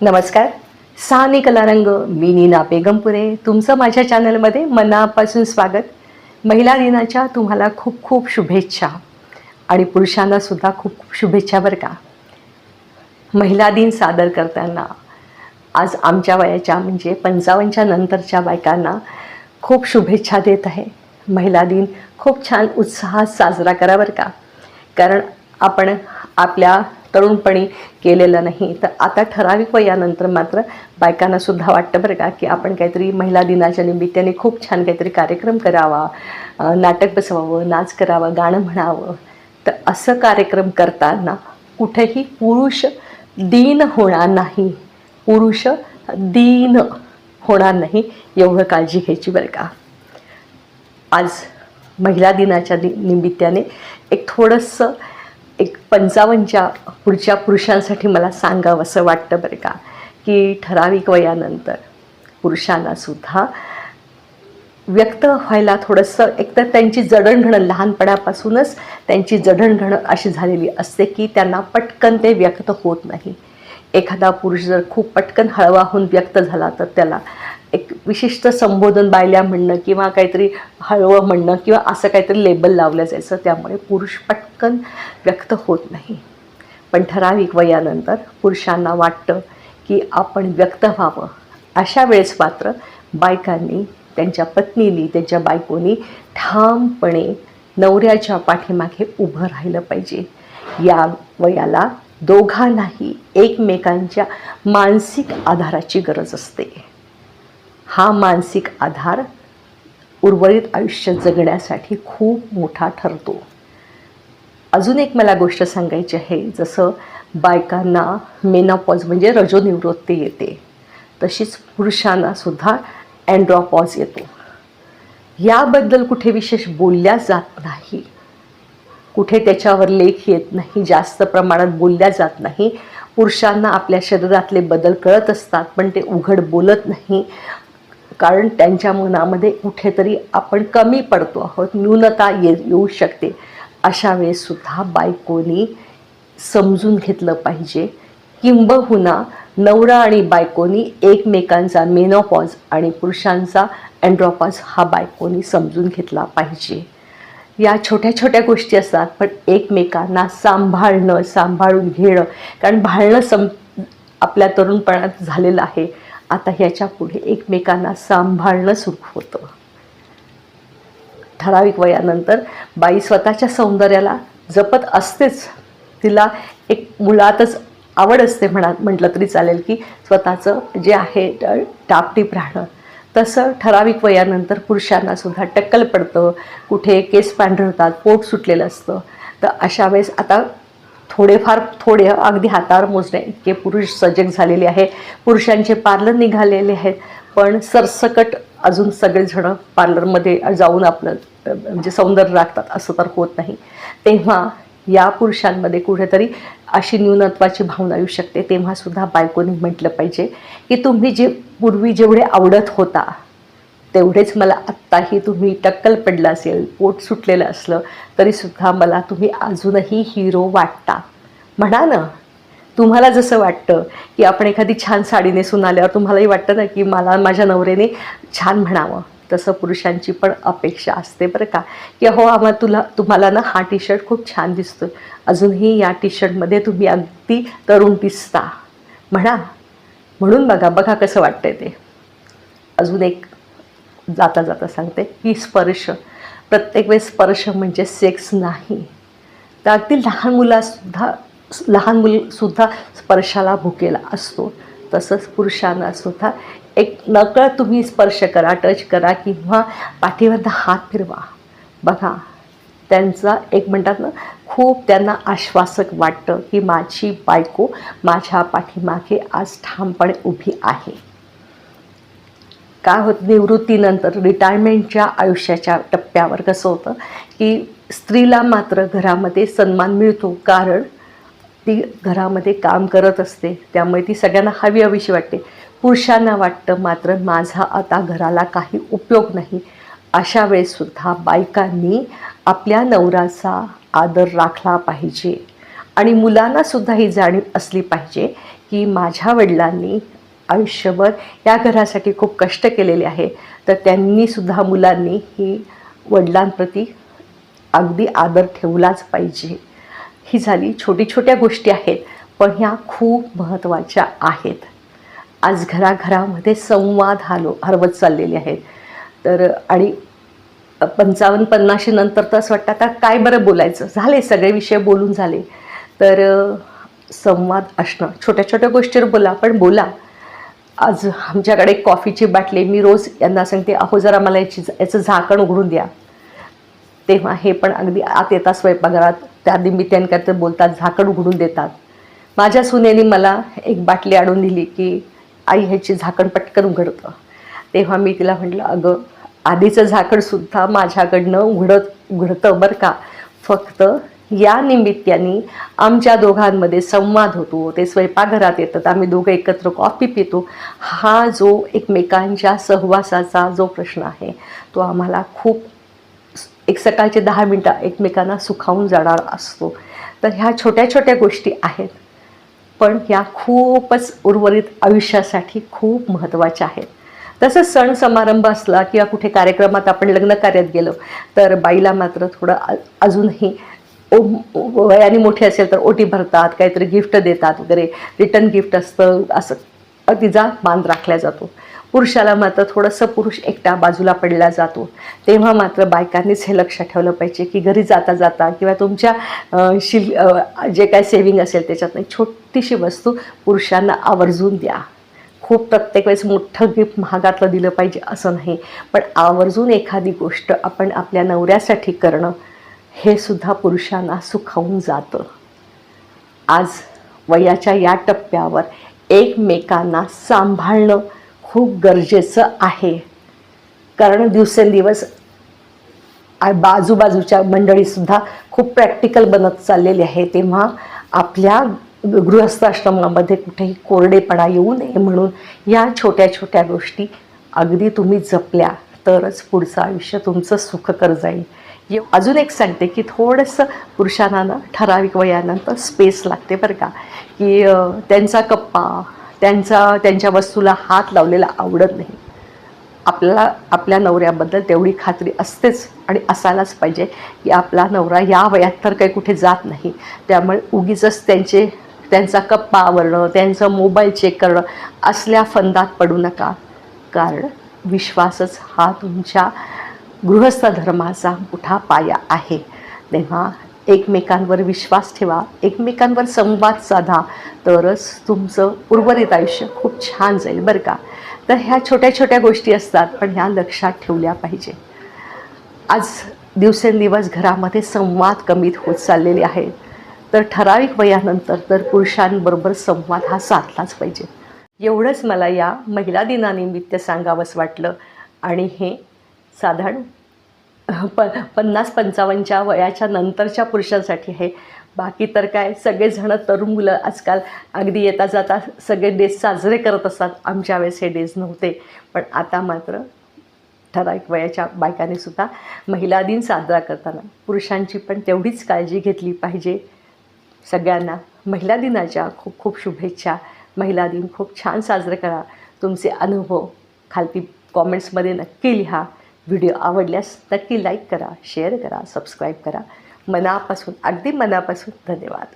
नमस्कार. सहानी कलारंग मी नीना बेगमपुरे. तुमचं माझ्या चॅनलमध्ये मनापासून स्वागत. महिला दिनाच्या तुम्हाला खूप खूप शुभेच्छा आणि पुरुषांनासुद्धा खूप खूप शुभेच्छा बरं का. महिला दिन सादर करताना आज आमच्या वयाच्या म्हणजे पंचावन्नच्या नंतरच्या बायकांना खूप शुभेच्छा देत आहे. महिला दिन खूप छान उत्साहात साजरा करा बरं का. कारण आपण आपल्या तरुणपणी केलेलं नाही. तर आता ठराविक वयानंतर मात्र बायकांना सुद्धा वाटतं बरं का की आपण काहीतरी महिला दिनाच्या निमित्ताने खूप छान काहीतरी कार्यक्रम करावा नाटक बसवावं नाच करावं गाणं म्हणावं. तर असं कार्यक्रम करताना कुठेही पुरुष दीन होणार नाही. पुरुष दीन होणार नाही एवढं काळजी घ्यायची बरं का. आज महिला दिनाच्या दि निमित्ताने एक थोडंसं एक पंचावन्नच्या पुढच्या पुरुषांसाठी मला सांगावं असं वाटतं बरं का की ठराविक वयानंतर पुरुषांनासुद्धा व्यक्त व्हायला थोडंसं एकतर त्यांची जडणघडण लहानपणापासूनच त्यांची जडणघडण अशी झालेली असते की त्यांना पटकन ते व्यक्त होत नाही. एखादा पुरुष जर खूप पटकन हळवा होऊन व्यक्त झाला तर त्याला एक विशिष्ट संबोधन बायल्या म्हणणं किंवा काहीतरी हळवं म्हणणं किंवा असं काहीतरी लेबल लावलं जायचं त्यामुळे पुरुष पटकन व्यक्त होत नाही. पण ठराविक वयानंतर पुरुषांना वाटतं की आपण व्यक्त व्हावं. अशा वेळेस मात्र बायकांनी त्यांच्या पत्नीनी त्यांच्या बायकोनी ठामपणे नवऱ्याच्या पाठीमागे उभं राहिलं पाहिजे. या वयाला दोघांनाही एकमेकांच्या मानसिक आधाराची गरज असते. हा मानसिक आधार उर्वरित आयुष्य जगण्यासाठी खूप मोठा ठरतो. अजून एक मला गोष्ट सांगायची आहे जसं बायकांना मेनापॉज म्हणजे रजोनिवृत्ती येते तशीच पुरुषांना सुद्धा अँड्रॉपॉज येतो. याबद्दल कुठे विशेष बोलल्या जात नाही. कुठे त्याच्यावर लेख येत नाही जास्त प्रमाणात बोलल्या जात नाही. पुरुषांना आपल्या शरीरातले बदल कळत असतात पण ते उघड बोलत नाही. कारण त्यांच्या मनामध्ये कुठेतरी आपण कमी पडतो आहोत न्यूनता ये येऊ शकते. अशा वेळेससुद्धा बायकोनी समजून घेतलं पाहिजे. किंबहुना नवरा आणि बायकोनी एकमेकांचा मेनोपॉज आणि पुरुषांचा अँड्रॉपॉज हा बायकोनी समजून घेतला पाहिजे. या छोट्या छोट्या गोष्टी असतात पण एकमेकांना सांभाळणं सांभाळून घेणं कारण भाळणं सम आपल्या तरुणपणात झालेलं आहे. आता ह्याच्या पुढे एकमेकांना सांभाळणं सुरू होतं. ठराविक वयानंतर बाई स्वतःच्या सौंदर्याला जपत असतेच. तिला एक मुळातच आवड असते म्हणा म्हटलं तरी चालेल की स्वतःचं जे आहे टापटीप राहणं तसं ठराविक वयानंतर पुरुषांना सुद्धा टक्कल पडतं. कुठे केस पांढरतात होतात पोट सुटलेलं असतं. तर अशा वेळेस आता थोडेफार थोडे अगदी हातावर मोजणे. इतके पुरुष सजग झालेले आहे पुरुषांचे पार्लर निघालेले आहेत. पण सरसकट अजून सगळेजणं पार्लरमध्ये जाऊन आपलं म्हणजे सौंदर्य राखतात. असं तर होत नाही. तेव्हा या पुरुषांमध्ये कुठेतरी अशी न्यूनत्वाची भावना येऊ शकते. तेव्हासुद्धा बायकोनी म्हटलं पाहिजे की तुम्ही जे पूर्वी जेवढे आवडत होता तेवढेच मला आत्ताही तुम्ही टक्कल पडलं असेल पोट सुटलेलं असलं तरीसुद्धा मला तुम्ही अजूनही हिरो वाटता. म्हणा ना. तुम्हाला जसं वाटतं की आपण एखादी छान साडी नेसून आल्यावर तुम्हालाही वाटतं ना की मला माझ्या नवऱ्याने छान म्हणावं. तसं पुरुषांची पण अपेक्षा असते बरं का. की हो आम्हा तुला तुम्हाला ना हा टी शर्ट खूप छान दिसतो अजूनही या टी शर्टमध्ये तुम्ही अगदी तरुण दिसता. म्हणा. म्हणून बघा बघा कसं वाटतंय ते. अजून एक जाता जाता सांगते की स्पर्श. प्रत्येक वेळेस स्पर्श म्हणजे सेक्स नाही. तर अगदी लहान मुलासुद्धा लहान मुलसुद्धा स्पर्शाला भुकेला असतो. तसंच पुरुषांना सुद्धा एक नकळत तुम्ही स्पर्श करा टच करा किंवा पाठीवरनं हात फिरवा. बघा त्यांचा एक म्हणतात ना खूप त्यांना आश्वासक वाटतं की माझी बायको माझ्या पाठीमागे आज ठामपणे उभी आहे. काय होतं निवृत्तीनंतर रिटायरमेंटच्या आयुष्याच्या टप्प्यावर कसं होतं की स्त्रीला मात्र घरामध्ये सन्मान मिळतो. कारण ती घरामध्ये काम करत असते. त्यामुळे ती सगळ्यांना हवी हवीशी वाटते. पुरुषांना वाटतं मात्र माझा आता घराला काही उपयोग नाही. अशा वेळेससुद्धा बायकांनी आपल्या नवराचा आदर राखला पाहिजे. आणि मुलांनासुद्धा ही जाणीव असली पाहिजे की माझ्या वडिलांनी आयुष्यभर या घरासाठी खूप कष्ट केलेले आहे. तर त्यांनीसुद्धा मुलांनी ही वडिलांप्रती अगदी आदर ठेवलाच पाहिजे. ही झाली छोटी छोट्या गोष्टी आहेत पण ह्या खूप महत्त्वाच्या आहेत. आज घराघरामध्ये संवाद हलो हरवत चाललेले आहेत. तर आणि पंचावन्न पन्नाशी नंतर तर असं वाटतं आता काय बरं बोलायचं? झाले सगळे विषय बोलून झाले. तर संवाद असणं छोट्या छोट्या गोष्टीवर बोला पण बोला. आज आमच्याकडे कॉफीची बाटली. मी रोज यांना सांगते अहो जरा मला याची याचं झाकण उघडून द्या. तेव्हा हे पण अगदी आत येतात स्वयंपाकघरात. त्या निमित्ताने काय तर बोलतात झाकण उघडून देतात. माझ्या सुनेने मला एक बाटली आणून दिली की आई ह्याची झाकण पटकन उघडतं. तेव्हा मी तिला म्हटलं अगं आधीचं झाकणसुद्धा माझ्याकडनं उघडत उघडतं बरं का. फक्त या निमित्ताने आमच्या दोघांमध्ये संवाद होतो. ते स्वयंपाकघरात येतात. आम्ही दोघं एकत्र कॉफी पितो. हा जो एकमेकांच्या सहवासाचा जो प्रश्न आहे तो आम्हाला खूप एक सकाळचे दहा मिनटं एकमेकांना सुखावून जाणार असतो. तर ह्या छोट्या छोट्या गोष्टी आहेत. पण ह्या खूपच उर्वरित आयुष्यासाठी खूप महत्त्वाच्या आहेत. तसंच सण समारंभ असला किंवा कुठे कार्यक्रमात आपण लग्न कार्यात गेलो तर बाईला मात्र थोडं अजूनही ओ- वयाने मोठी असेल तर ओटी भरतात काहीतरी गिफ्ट देतात वगैरे. रिटर्न गिफ्ट असतं असं. तिचा मान राखला जातो. पुरुषाला मात्र थोडंसं पुरुष एकटा बाजूला पडला जातो. तेव्हा मात्र बायकांनीच हे लक्षात ठेवलं पाहिजे की घरी जाता जाता किंवा तुमच्या शिल जे काय सेविंग असेल त्याच्यातनं छोटीशी वस्तू पुरुषांना आवर्जून द्या. खूप प्रत्येक वेळेस मोठं गिफ्ट महागातलं दिलं पाहिजे असं नाही. पण आवर्जून एखादी गोष्ट आपण आपल्या नवऱ्यासाठी करणं हे सुद्धा पुरुषांना सुखावून जातं. आज वयाच्या या टप्प्यावर एकमेकांना सांभाळणं खूप गरजेचं आहे. कारण दिवसेंदिवस बाजूबाजूच्या मंडळीसुद्धा खूप प्रॅक्टिकल बनत चाललेली आहे. तेव्हा आपल्या गृहस्थाश्रमामध्ये कुठेही कोरडेपणा येऊ नये म्हणून या छोट्या छोट्या गोष्टी अगदी तुम्ही जपल्या तरच पुढचं आयुष्य तुमचं सुखकर जाईल. ये अजून एक सांगते की थोडंसं पुरुषांना ना ठराविक वयानंतर स्पेस लागते बरं का. की त्यांचा कप्पा त्यांचा त्यांच्या वस्तूला हात लावलेला आवडत नाही. आपल्याला आपल्या नवऱ्याबद्दल तेवढी खात्री असतेच आणि असायलाच पाहिजे की आपला नवरा या वयात तर काही कुठे जात नाही. त्यामुळे उगीच त्यांचे त्यांचा कप्पा आवरणं त्यांचं मोबाईल चेक करणं असल्या फंदात पडू नका. कारण विश्वासच हा तुमच्या गृहस्थ धर्माचा मोठा पाया आहे. तेव्हा एकमेकांवर विश्वास ठेवा एकमेकांवर संवाद साधा तरच तुमचं उर्वरित आयुष्य खूप छान जाईल बरं का? तर ह्या छोट्या छोट्या गोष्टी असतात पण ह्या लक्षात ठेवल्या पाहिजे. आज दिवसेंदिवस घरामध्ये संवाद कमीत होत चाललेले आहेत. तर ठराविक वयानंतर तर पुरुषांबरोबर संवाद हा साधलाच पाहिजे. एवढंच मला या महिला दिनानिमित्त सांगावंच वाटलं. आणि हे साधारण प पन्नास पंचावन्नच्या वयाच्या नंतरच्या पुरुषांसाठी आहे. बाकी तर काय सगळेजणं तरुण मुलं आजकाल अगदी येता जाता सगळे डेज साजरे करत असतात. आमच्या वेळेस हे डेज नव्हते. पण आता मात्र ठराविक वयाच्या बायकाने सुद्धा महिला दिन साजरा करताना पुरुषांची पण तेवढीच काळजी घेतली पाहिजे. सगळ्यांना महिला दिनाच्या खूप खूप शुभेच्छा. महिला दिन खूप छान साजरे करा. तुमचे अनुभव खालती कॉमेंट्समध्ये नक्की लिहा. व्हिडिओ आवडल्यास नक्की लाईक करा शेअर करा सबस्क्राईब करा. मनापासून अगदी मनापासून धन्यवाद.